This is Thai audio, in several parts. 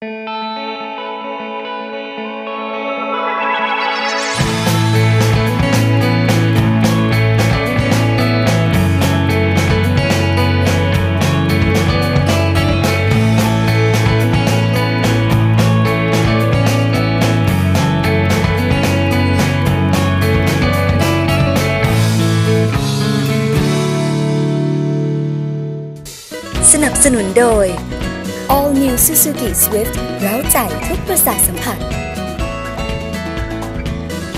สนับสนุนโดย All New Suzuki Swift เร้าใจทุกประสาทสัมผัส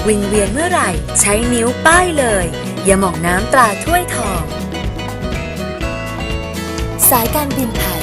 วิงเวียนเมื่อไหร่ ใช้นิ้วป้ายเลย อย่าหมองน้ำตราถ้วยทอง สายการบินไทย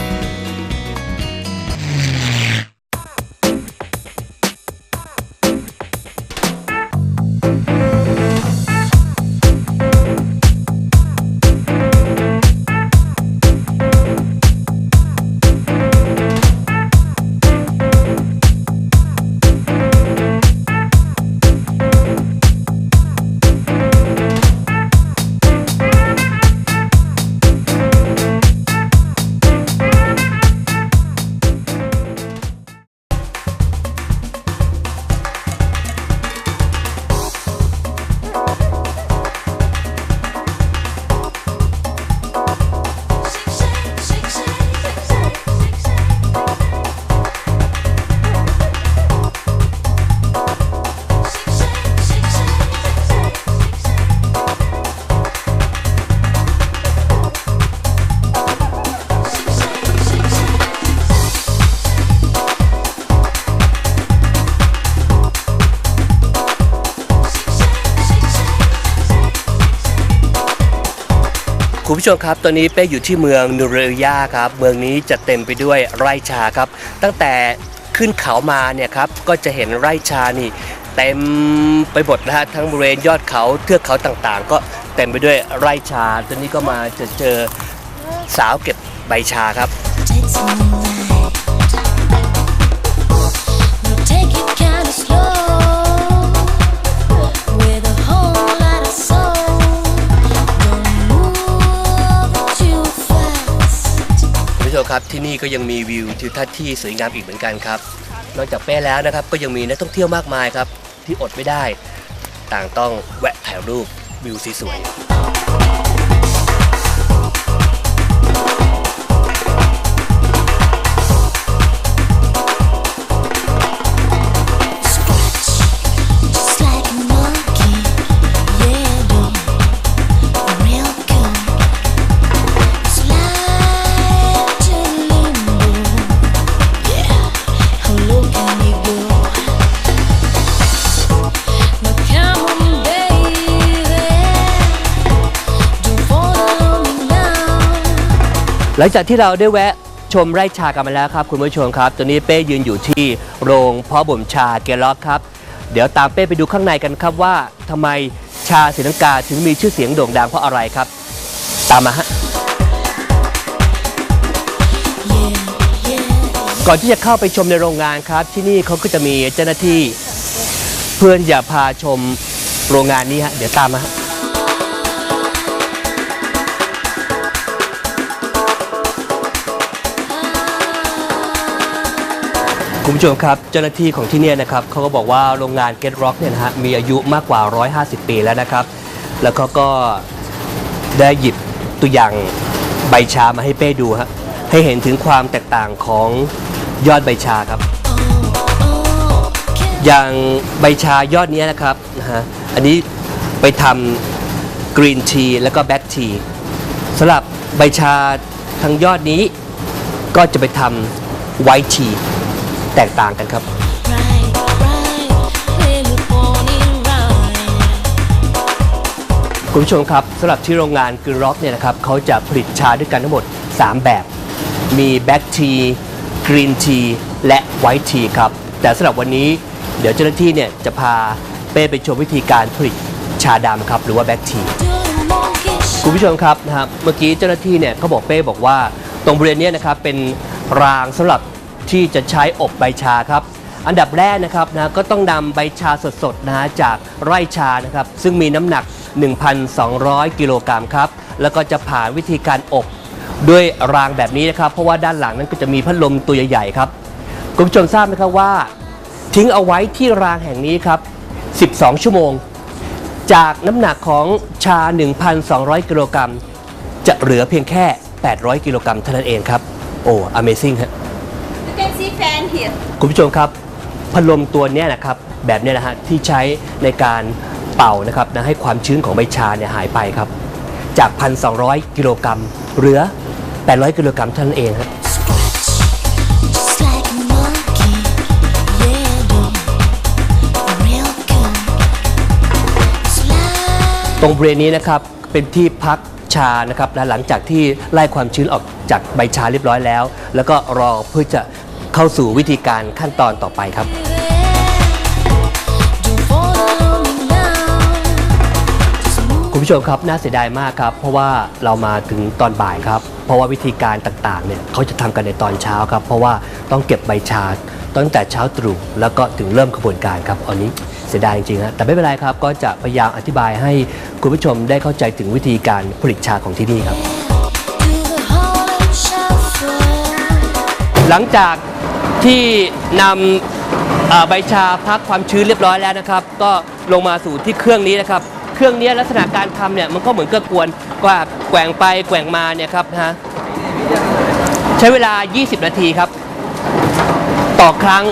คุณผู้ชมครับตอนนี้เป้อยู่ที่เมืองนูเรียครับเมืองนี้จะเต็มไปด้วยไร่ชาครับ ตั้งแต่ขึ้นเขามาเนี่ยครับก็จะเห็นไร่ชานี่เต็มไปหมดนะฮะทั้งบริเวณยอดเขาเทือกเขาต่างๆ ก็เต็มไปด้วยไร่ชาตอนนี้ก็มาจะเจอสาวเก็บใบชาครับ ครับที่นี่ก็ยังมีวิวทิวทัศน์ที่สวยงามอีกเหมือนกันครับ นอกจากเป้แล้วนะครับก็ยังมีนักท่องเที่ยวมากมายครับ ที่อดไม่ได้ ต่างต้องแวะถ่ายรูปวิวสวยๆ หลังจากที่เราได้แวะชมไร่ชากันมาแล้วครับ คุณผู้ชมครับ ตอนนี้เป้ยืนอยู่ที่โรงเพาะบ่มชาเกล็อกครับ เดี๋ยวตามเป้ไปดูข้างในกันครับว่าทำไมชาศรีลังกาถึงมีชื่อเสียงโด่งดังเพราะอะไรครับ ตามมาฮะ Yeah, yeah. ก่อนที่จะเข้าไปชมในโรงงานครับ ที่นี่เขาก็จะมีเจ้าหน้าที่เพื่อนอย่าพาชมโรงงานนี้ฮะเดี๋ยวตามมาฮะ คุณผู้ชมครับเจ้าหน้าที่ของที่เนี่ยนะครับเขาก็บอกว่าโรงงาน Get Rock เนี่ยนะฮะมีอายุมากกว่า 150 ปีแล้วนะครับ แล้วเขาก็ได้หยิบตัวอย่างใบชามาให้เป้ดูฮะให้เห็นถึงความแตกต่างของยอดใบชาครับ อย่างใบชายอดนี้นะครับนะฮะอันนี้ไปทำกรีนทีแล้วก็แบล็กทีสำหรับใบชาทางยอดนี้ก็จะไปทำไวท์ที แตกต่างกันครับคุณผู้ชมครับสำหรับที่โรงงานกรีร็อกเนี่ยนะครับเขาจะผลิตชาด้วยกันทั้งหมด 3 แบบ มีแบล็กทีกรีนทีและไวท์ทีครับ แต่สำหรับวันนี้เดี๋ยวเจ้าหน้าที่เนี่ยจะพาเป้ไปชมวิธีการผลิตชาดำครับ หรือว่าแบล็กทีคุณผู้ชมครับนะครับเมื่อกี้เจ้าหน้าที่เนี่ยเขาบอกเป้บอกว่าตรงบริเวณนี้นะครับเป็นรางสำหรับ ที่จะใช้อบใบชาครับ อันดับแรกนะครับนะก็ต้องนำใบชาสดๆนะฮะจากไร่ชานะครับซึ่งมีน้ำหนัก 1,200 กิโลกรัมครับ แล้วก็จะผ่านวิธีการอบด้วยรางแบบนี้นะครับ เพราะว่าด้านหลังนั้นก็จะมีพัดลมตัวใหญ่ๆครับคุณผู้ชมทราบไหมครับว่า ทิ้งเอาไว้ที่รางแห่งนี้ครับ 12 ชั่วโมง จากน้ำหนักของชา 1,200 กิโลกรัมจะเหลือเพียงแค่ 800 กิโลกรัมเท่านั้นเองครับ โอ้ Amazing ฮะ You can see fan here. คุณผู้ชมครับพัดลมตัวเนี้ยนะครับแบบเนี้ยนะฮะที่ใช้ในการเป่านะครับนะให้ความชื้นของใบชาเนี่ยหายไปครับ จาก 1,200 กิโลกรัมเหลือ 800 กิโลกรัมเท่านั้นเองฮะ Just like a monkey, yeah, though, real good. It's like ตรงบริเวณนี้นะครับเป็นที่พักชานะครับและหลังจากที่ไล่ความชื้นออกจากใบชาเรียบร้อยแล้ว แล้วก็รอเพื่อจะ เข้าสู่วิธีการขั้นตอนต่อไปครับ Don't fall on me now. Just move คุณผู้ชมครับน่าเสียดายมากครับ เพราะว่าเรามาถึงตอนบ่ายครับ เพราะว่าวิธีการต่างๆเนี่ยเขาจะทำกันในตอนเช้าครับ เพราะว่าต้องเก็บใบชาตั้งแต่เช้าตรู่แล้วก็ถึงเริ่มกระบวนการครับอันนี้เสียดายจริงๆฮะแต่ไม่เป็นไรครับ ก็จะพยายามอธิบายให้คุณผู้ชมได้เข้าใจถึงวิธีการผลิตชาของที่นี่ครับ to the Harlem Shuffle. หลังจาก ที่นำใบชาพักความชื้นเรียบร้อยแล้วนะครับ ก็ลงมาสู่ที่เครื่องนี้นะครับ เครื่องนี้ลักษณะการทำเนี่ยมันก็เหมือนเกระกวนกว่าแกว่งไปแกว่งมาเนี่ยครับนะฮะใช้เวลา 20 นาทีครับ ต่อครั้ง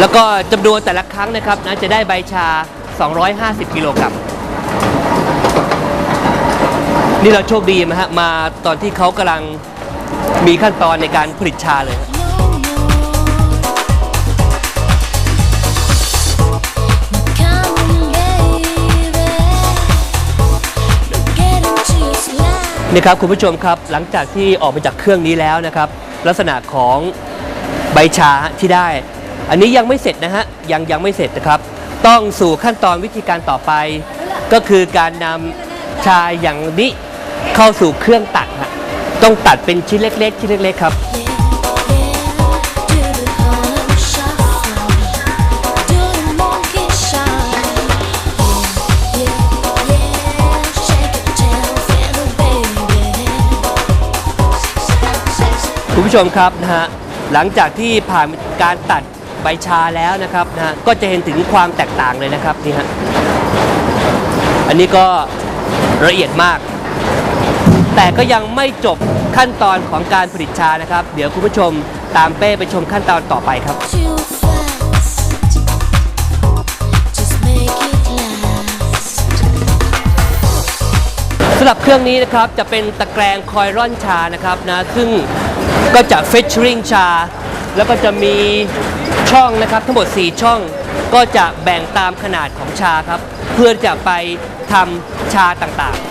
แล้วก็จำนวนแต่ละครั้งนะครับนะจะได้ใบชา 250 กิโลกรัมนี่เราโชคดีนะฮะมาตอนที่เขากำลังมีขั้นตอนในการผลิตชาเลย นี่ครับคุณผู้ชมครับหลังจากที่ออกไปจากเครื่องนี้แล้วนะครับ ลักษณะของใบชาที่ได้ อันนี้ยังไม่เสร็จนะฮะยังยังไม่เสร็จนะครับ ต้องสู่ขั้นตอนวิธีการต่อไป ก็คือการนำชาอย่างนี้เข้าสู่เครื่องตัดฮะต้องตัดเป็นชิ้นเล็ก ๆ ชิ้นเล็กๆครับ คุณผู้ชมครับนะฮะหลังจากที่ผ่านการตัดใบชาแล้วนะครับนะฮะก็จะเห็นถึงความแตกต่างเลยนะครับนี่ฮะอันนี้ก็ละเอียดมาก แต่ก็ยังไม่จบขั้นตอนของการผลิตชานะครับ เดี๋ยวคุณผู้ชมตามเป้ไปชมขั้นตอนต่อไปครับ Too fast. Just make it last. สำหรับเครื่องนี้นะครับจะเป็นตะแกรงคอยร่อนชานะครับนะซึ่ง ก็จะเฟชชิ่งชา แล้วก็จะมีช่องนะครับทั้งหมด 4 ช่องก็จะแบ่งตามขนาดของชาครับ เพื่อจะไปทำชาต่างๆ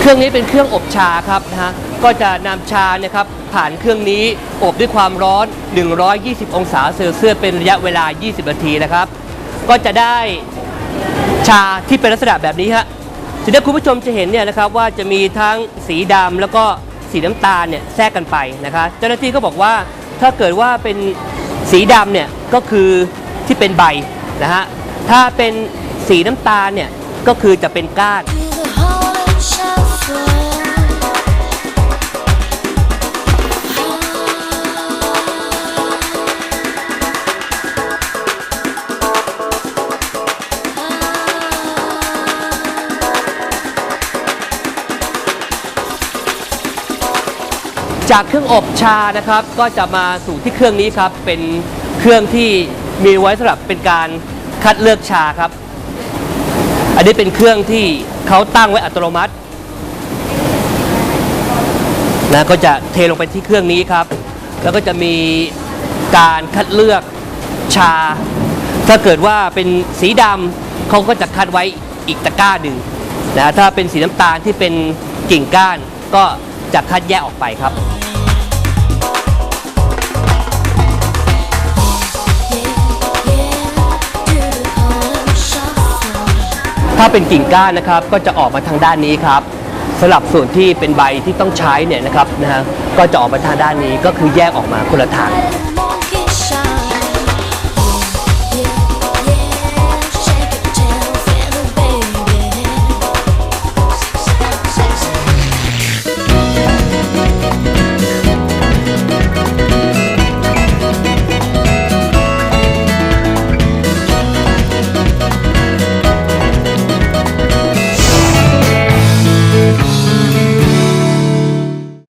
เครื่องนี้เป็นเครื่องอบชาครับนะฮะ ก็จะนำชาเนะครับผ่านเครื่องนี้อบด้วยความร้อน 120 องศาเซลเซียสเป็นระยะเวลา 20 นาทีนะครับ ก็จะได้ชาที่เป็นลักษณะแบบนี้ฮะทีนี้คุณผู้ชมจะเห็นเนี่ยนะครับว่าจะมีทั้งสีดำแล้วก็สีน้ำตาลเนี่ยแทรกกันไปนะคะเจ้าหน้าที่ก็บอกว่าถ้าเกิดว่าเป็นสีดำเนี่ยก็คือที่เป็นใบนะฮะถ้าเป็นสีน้ำตาลเนี่ยก็คือจะเป็นก้าน จากเครื่องอบชานะครับก็จะมาสู่ที่เครื่องนี้ครับ เป็นเครื่องที่มีไว้สำหรับเป็นการคัดเลือกชาครับ อันนี้เป็นเครื่องที่เขาตั้งไว้อัตโนมัตินะก็จะเทลงไปที่เครื่องนี้ครับ แล้วก็จะมีการคัดเลือกชา ถ้าเกิดว่าเป็นสีดำเขาก็จะคัดไว้อีกตะกร้าหนึ่งนะถ้าเป็นสีน้ำตาลที่เป็นกิ่งก้านก็ จะคัดแยกออกไปครับถ้าเป็นกิ่งก้านนะครับก็จะออกมาทางด้านนี้ครับสำหรับส่วนที่เป็นใบที่ต้องใช้เนี่ยนะครับนะฮะก็จะออกมาทางด้านนี้ก็คือแยกออกมาคนละทาง